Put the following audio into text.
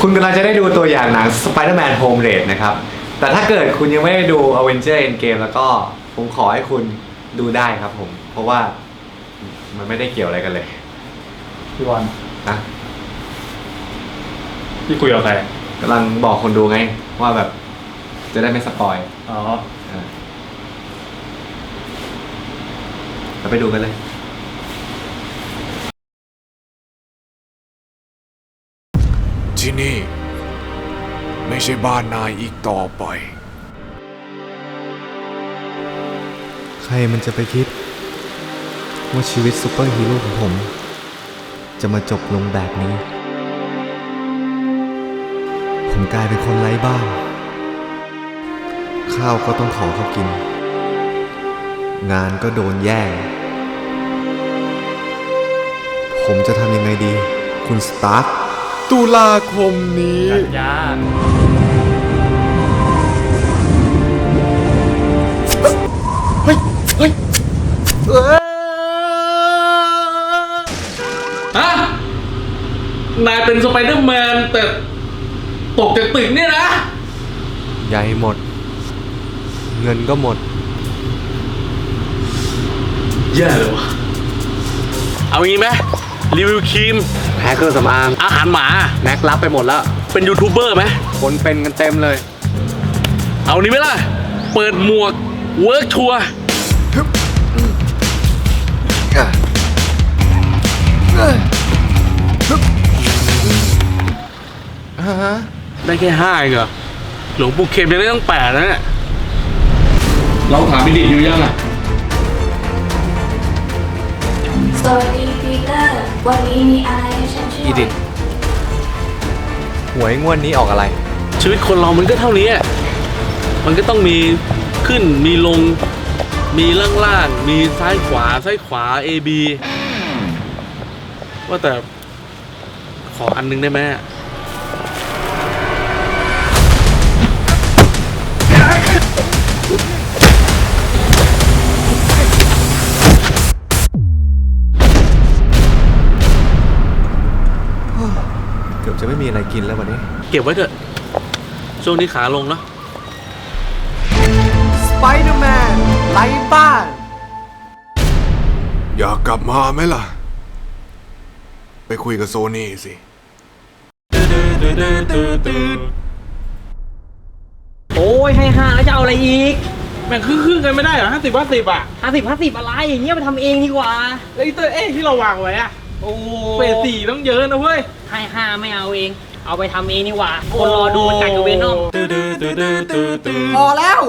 คุณกำลังจะได้ดูตัวอย่างหนัง Spider-Man Home Raid นะครับ แต่ถ้าเกิดคุณยังไม่ได้ดู Avenger Endgame แล้วก็ผมขอให้คุณดูได้ครับผม เพราะว่ามันไม่ได้เกี่ยวอะไรกันเลยพี่บอลนะพี่คุยกับใครกำลังบอกคนดูไง ว่าแบบจะได้ไม่สปอยอ๋ออะเราไปดูกันเลย ที่นี่ ไม่ใช่บ้านนายอีกต่อไป ใครมันจะไปคิด ว่าชีวิตซูเปอร์ฮีโร่ของผม จะมาจบลงแบบนี้ ผมกลายเป็นคนไร้บ้าน ข้าวก็ต้องขอเขากิน งานก็โดนแย่ง ผมจะทำยังไงดี คุณสตาร์ ตุลาคมนี้กันยาเฮ้ย เฮ้ยฮะนายเป็นสไปเดอร์แมนแต่ตกจากตึกเนี่ยนะ ใหญ่หมด เงินก็หมด แย่เลยวะเอางี้ไหม รีวิวครีมแฮกเกอร์สำอางอาหารหมาแน็กรับไปหมดแล้ว เป็นยูทูบเบอร์ไหมคนเป็นกันเต็มเลย เอานี้ไหมล่ะ เปิดหมวกเวิร์กทัวร์ได้แค่ห้าเองเหรอ หลวงปู่เข็มยังได้ตั้งแปดนะเนี่ยเราถามพิดิตอยู่ยังอะ สวัสดีปีเตอร์ วันนี้มีอะไรให้ฉันช่วยอีดิทหวยงวดนี้ออกอะไร ชีวิตคนเรามันก็เท่านี้อะมันก็ต้องมีขึ้น มีลง มีล่างล่างๆมีซ้ายขวา ซ้ายขวา A B ว่าแต่ขออันนึงได้ไหมอะ จะไม่มีอะไรกินแล้ววันนี้ เก็บไว้เถอะ ช่วงนี้ขาลงเนอะ Spider-Man ไร้บ้าน อยากกลับมาไหมล่ะ ไปคุยกับโซนี่สิ โอ้ยให้ห้าแล้วจะเอาอะไรอีกแบ่งครึ่งๆกันไม่ได้เหรอห้าสิบห้าสิบอะห้าสิบห้าสิบอะไรอย่างเงี้ยไปทำเองดีกว่า แล้วไอ้เตอร์เอ๊ที่เราวางไว้อะ โอ้เฟสสี่ต้องเยอะนะเว้ยให้ห้าไม่เอาเอง เอาไปทำเองดีกว่า คนรอดูมันกัดกับเวนอม พอแล้ว